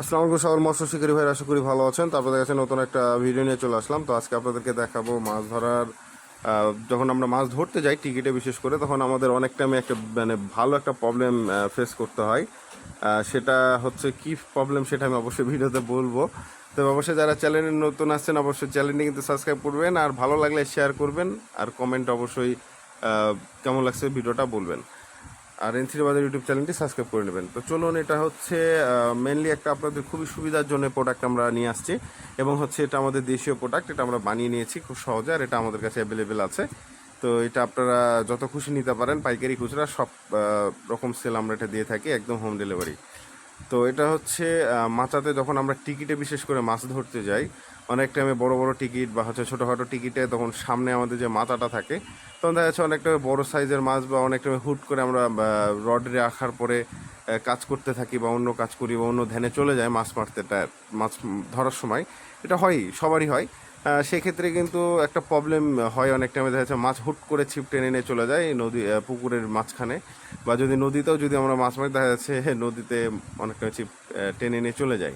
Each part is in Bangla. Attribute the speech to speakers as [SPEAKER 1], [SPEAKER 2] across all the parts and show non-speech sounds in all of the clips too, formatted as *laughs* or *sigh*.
[SPEAKER 1] আসসালামু আলাইকুম মৎস্য শিকারী ভাই আশা করি ভালো আছেন। তো আপনাদের কাছে নতুন একটা ভিডিও নিয়ে চলে আসলাম। তো আজকে আপনাদেরকে দেখাবো মাছ ধরার যখন আমরা মাছ ধরতে যাই টিকিটে বিশেষ করে, তখন আমাদের অনেক টাইমে একটা মানে ভালো একটা প্রবলেম ফেস করতে হয়। সেটা হচ্ছে কি প্রবলেম সেটা আমি অবশ্যই ভিডিওতে বলব। তো অবশ্যই যারা চ্যানেলে নতুন আসছেন, অবশ্যই চ্যানেলটি কিন্তু সাবস্ক্রাইব করবেন, আর ভালো লাগলে শেয়ার করবেন, আর কমেন্ট অবশ্যই কেমন লাগছে ভিডিওটা বলবেন। R N three bazaar YouTube চ্যানেলটি সাবস্ক্রাইব করে নেবেন। তো চলুন, এটা হচ্ছে মেনলি একটা আপনাদের খুবই সুবিধার জন্য প্রোডাক্ট আমরা নিয়ে আসছি এবং হচ্ছে এটা আমাদের দেশীয় প্রোডাক্ট এটা আমরা বানিয়ে নিয়েছি খুব সহজে আর এটা আমাদের কাছে অ্যাভেলেবেল আছে। তো এটা আপনারা যত খুশি নিতে পারেন, পাইকারি খুচরা সব রকম সেল আমরা এটা দিয়ে থাকি, একদম হোম ডেলিভারি তো এটা হচ্ছে মাচাতে যখন আমরা টিকিটে বিশেষ করে মাছ ধরতে যাই, অনেক টাইমে বড় বড় টিকিট বা হচ্ছে ছোটোখাটো টিকিটে তখন সামনে আমাদের যে মাথাটা থাকে, তখন দেখা যাচ্ছে অনেকটা বড় সাইজের মাছ বা অনেক টাইমে হুট করে আমরা রড রাখার পরে কাজ করতে থাকি বা অন্য কাজ করি বা অন্য ধ্যানে চলে যায় মাছ মারতে মাছ ধরার সময়, এটা হয়ই, সবারই হয়। সেক্ষেত্রে কিন্তু একটা প্রবলেম হয় অনেক টাইমে দেখা যাচ্ছে মাছ হুট করে ছিপ টেনে নিয়ে চলে যায় নদী পুকুরের মাঝখানে। বা যদি নদীতেও যদি আমরা মাছ মারি, দেখা যাচ্ছে *laughs* নদীতে অনেক টাইমে ছিপ টেনে নিয়ে চলে যায়।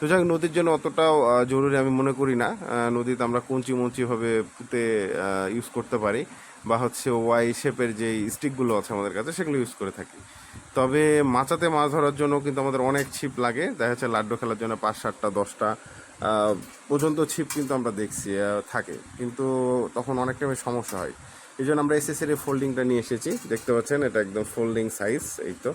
[SPEAKER 1] তো যাই নদীর জন্য অতটাও জরুরি আমি মনে করি না। নদীতে আমরা কঞ্চি মঞ্চিভাবে পুঁতে ইউজ করতে পারি। বা হচ্ছে ওয়াই শেপের যে স্টিকগুলো আছে আমাদের কাছে, সেগুলো ইউজ করে থাকি। তবে মাচাতে মাছ ধরার জন্য কিন্তু আমাদের অনেক ছিপ লাগে। দেখা যাচ্ছে লাড্ডু খেলার জন্য পাঁচ সাতটা, দশটা পর্যন্ত ছিপ কিন্তু আমরা দেখছি থাকে। কিন্তু তখন অনেক টাইমে সমস্যা হয়। এই জন্য আমরা এসএসের এই ফোল্ডিংটা নিয়ে এসেছি। দেখতে পাচ্ছেন, এটা একদম ফোল্ডিং সাইজ এই তো।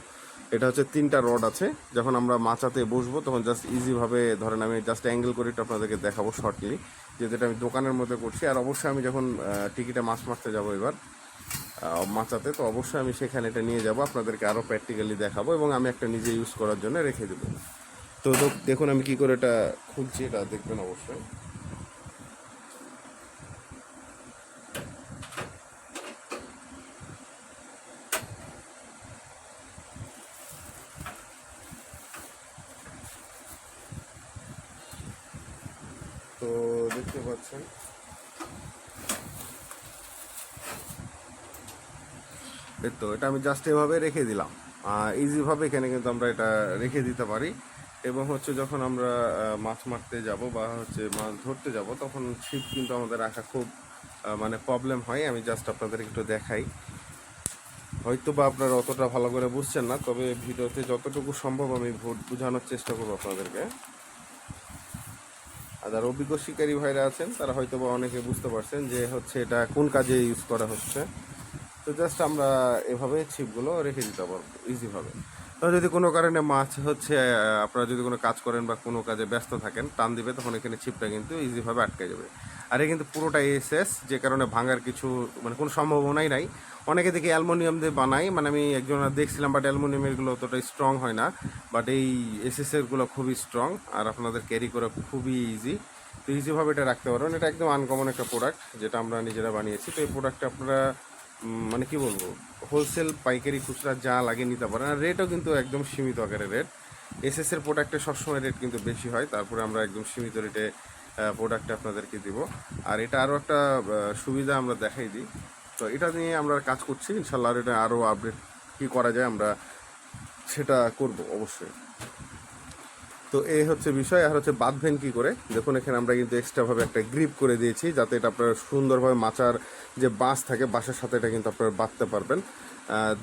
[SPEAKER 1] এটা হচ্ছে তিনটা রড আছে। যখন আমরা মাচাতে বসবো, তখন জাস্ট ইজিভাবে ধরেন আমি জাস্ট অ্যাঙ্গেল করে একটু আপনাদেরকে দেখাবো শর্টলি যেটা আমি দোকানের মধ্যে করছি। আর অবশ্যই আমি যখন টিকিটে মাছ মারতে যাব এবার মাচাতে, তো অবশ্যই আমি সেখানে এটা নিয়ে যাব। আপনাদেরকে আরও প্র্যাকটিক্যালি দেখাবো এবং আমি একটা নিজে ইউজ করার জন্য রেখে দেবো। তো দেখুন আমি কি করে এটা খুলছি এটা দেখবেন অবশ্যই। তো দেখতে পাচ্ছেন। এই তো, এটা আমি জাস্ট এভাবে রেখে দিলাম। ইজিভাবে এখানে কিন্তু আমরা এটা রেখে দিতে পারি। এবং হচ্ছে যখন আমরা মাছ মারতে যাব বা হচ্ছে মাছ ধরতে যাব, তখন ছিপ কিন্তু আমাদের রাখা খুব মানে প্রবলেম হয়। আমি জাস্ট আপনাদের একটু দেখাই। হয়তো বা আপনারা অতটা ভালো করে বুঝছেন না, তবে ভিডিওতে যতটুকু সম্ভব আমি ভোট বোঝানোর চেষ্টা করব আপনাদেরকে। আর যারা অভিজ্ঞ শিকারী ভাইরা আছেন, তারা হয়তো বা অনেকে বুঝতে পারছেন যে হচ্ছে এটা কোন কাজে ইউজ করা হচ্ছে। তো জাস্ট আমরা এভাবে ছিপগুলো রেখে দিতে পারব ইজিভাবে যদি কোনো কারণে মাছ হচ্ছে আপনারা যদি কোনো কাজ করেন বা কোনো কাজে ব্যস্ত থাকেন, টান দিবে, তখন এখানে ছিপটা কিন্তু ইজিভাবে আটকে যাবে। আর এ কিন্তু পুরোটাই এসএস যে কারণে ভাঙার কিছু মানে কোনো সম্ভাবনাই নাই। অনেকে দেখি অ্যালমোনিয়াম দিয়ে বানাই মানে আমি একজন দেখছিলাম বাট অ্যালমোনিয়ামেরগুলো অতটা স্ট্রং হয় না। বাট এই এসএসেরগুলো খুবই স্ট্রং আর আপনাদের ক্যারি করা খুবই ইজি তো ইজিভাবে এটা রাখতে পারবেন এটা একদম আনকমন একটা প্রোডাক্ট যেটা আমরা নিজেরা বানিয়েছি। তো এই প্রোডাক্টটা আপনারা মানে কি বলব হোলসেল পাইকারি খুচরা যা লাগে নিতে পারেন। আর রেটও কিন্তু একদম সীমিত আকারের রেট এসএস এর প্রোডাক্টে সবসময় রেট কিন্তু বেশি হয়, তারপরে আমরা একদম সীমিত রেটে প্রোডাক্ট আপনাদেরকে দিব। আর এটা আরও একটা সুবিধা আমরা দেখাই দিই। তো এটা নিয়ে আমরা কাজ করছি, ইনশাল্লাহ এটা আরও আপডেট কী করা যায় আমরা সেটা করব অবশ্যই। তো এই হচ্ছে বিষয়, আর হচ্ছে বাঁধবেন কি করে? দেখুন, এখানে আমরা কিন্তু এক্সট্রাভাবে একটা গ্রিপ করে দিয়েছি, যাতে এটা আপনার সুন্দরভাবে মাচার যে বাঁশ থাকে, বাঁশের সাথে এটা কিন্তু আপনারা বাঁধতে পারবেন।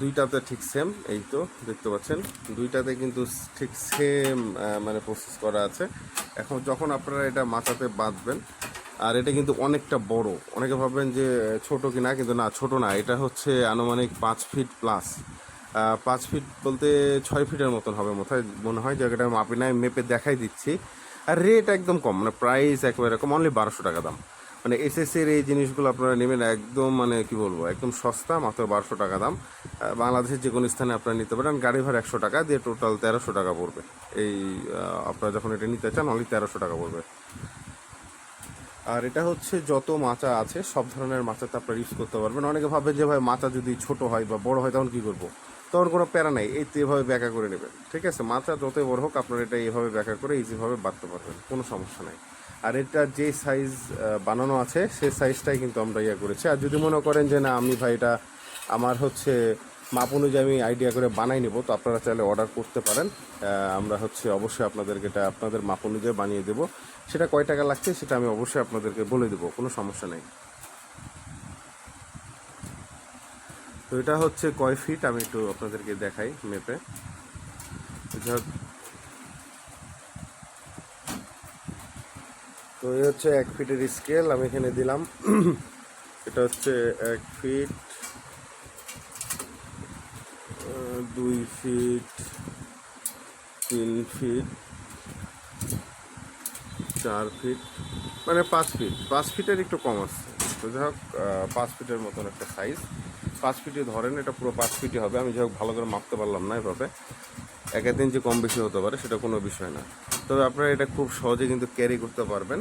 [SPEAKER 1] দুইটাতে ঠিক সেম এই তো দেখতে পাচ্ছেন। দুইটাতে কিন্তু ঠিক সেম মানে প্রসেস করা আছে। এখন যখন আপনারা এটা মাচাতে বাঁধবেন, আর এটা কিন্তু অনেকটা বড়, অনেকে ভাববেন যে ছোট কিনা, কিন্তু না, ছোট না। এটা হচ্ছে আনুমানিক পাঁচ ফিট প্লাস পাঁচ ফিট বলতে ছয় ফিটের মতন হবে মোথায়, মনে হয় জায়গাটা মাপি নাই মেপে দেখাই দিচ্ছি। আর রেট একদম কম মানে প্রাইস একেবারে কম অনলি বারোশো টাকা দাম। মানে এসএসের এই জিনিসগুলো আপনারা নেবেন একদম মানে কি বলব, একদম সস্তা, মাত্র বারোশো টাকা দাম। বাংলাদেশের যে কোনো স্থানে আপনারা নিতে পারেন, গাড়ি ভাড়া একশো টাকা, দিয়ে টোটাল তেরোশো টাকা পড়বে। এই আপনারা যখন এটা নিতে চান অনলি তেরোশো টাকা পড়বে। আর এটা হচ্ছে যত মাচা আছে, সব ধরনের মাচাতে আপনারা ইউজ করতে পারবেন। অনেকে ভাবে যে ভাই, মাচা যদি ছোট হয় বা বড় হয়, তখন কী করব? তখন কোনো প্যারা নাই, এই এভাবে ব্যাকা করে নেবেন ঠিক আছে? মাচা যতই বড় হোক, আপনারা এটা এইভাবে ব্যাকা করে ইজিভাবে বাঁধতে পারবেন, কোনো সমস্যা নাই। আর এটা যে সাইজ বানানো আছে সেই সাইজটাই কিন্তু আমরা ইয়ে করেছি। আর যদি মনে করেন যে না, আমি ভাই এটা আমার হচ্ছে মাপ অনুযায়ী আমি আইডিয়া করে বানাই নেব, তো আপনারা চাইলে অর্ডার করতে পারেন। আমরা হচ্ছে অবশ্যই আপনাদেরকে এটা, আপনাদের মাপ অনুযায়ী বানিয়ে দেবো। সেটা কয় টাকা লাগছে, সেটা আমি অবশ্যই আপনাদেরকে বলে দেবো, কোনো সমস্যা নেই। তো এটা হচ্ছে কয় ফিট আমি একটু আপনাদেরকে দেখাই মেপে তো এই হচ্ছে এক ফিটের স্কেল আমি এখানে দিলাম। এটা হচ্ছে এক ফিট দুই ফিট তিন ফিট চার ফিট মানে পাঁচ ফিট পাঁচ ফিটের একটু কম আসছে তো যাই হোক পাঁচ ফিটের মতন একটা সাইজ পাঁচ ফিটে ধরেন, এটা পুরো পাঁচ ফিটই হবে। আমি যাই ভালো করে মাপতে পারলাম না এভাবে। এক এক যে কম বেশি হতে পারে, সেটা কোনো বিষয় না। তবে আপনারা এটা খুব সহজে কিন্তু ক্যারি করতে পারবেন।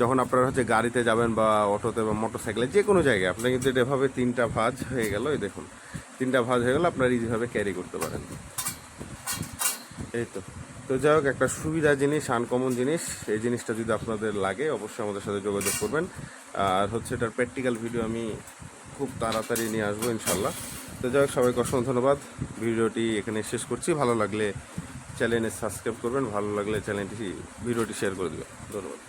[SPEAKER 1] যখন আপনারা হচ্ছে গাড়িতে যাবেন বা অটোতে বা মোটর সাইকেলে যে কোনো জায়গায় আপনার কিন্তু এটা এভাবে তিনটা ভাঁজ হয়ে গেল, এই দেখুন। তিনটা ভাঁজ হয়ে গেল, আপনারা ইজিভাবে ক্যারি করতে পারেন। এই তো। তো যাই হোক, একটা সুবিধা জিনিস আনকমন জিনিস, এই জিনিসটা যদি আপনাদের লাগে, অবশ্যই আমাদের সাথে যোগাযোগ করবেন। আর হচ্ছে এটার প্র্যাকটিক্যাল ভিডিও আমি খুব তাড়াতাড়ি নিয়ে আসব ইনশাল্লাহ তো যাই হোক, সবাইকে অসংখ্য ধন্যবাদ। ভিডিওটি এখানে শেষ করছি। ভালো লাগলে চ্যানেলে সাবস্ক্রাইব করবেন, ভালো লাগলে চ্যানেলটি ভিডিওটি শেয়ার করে দেবেন। ধন্যবাদ।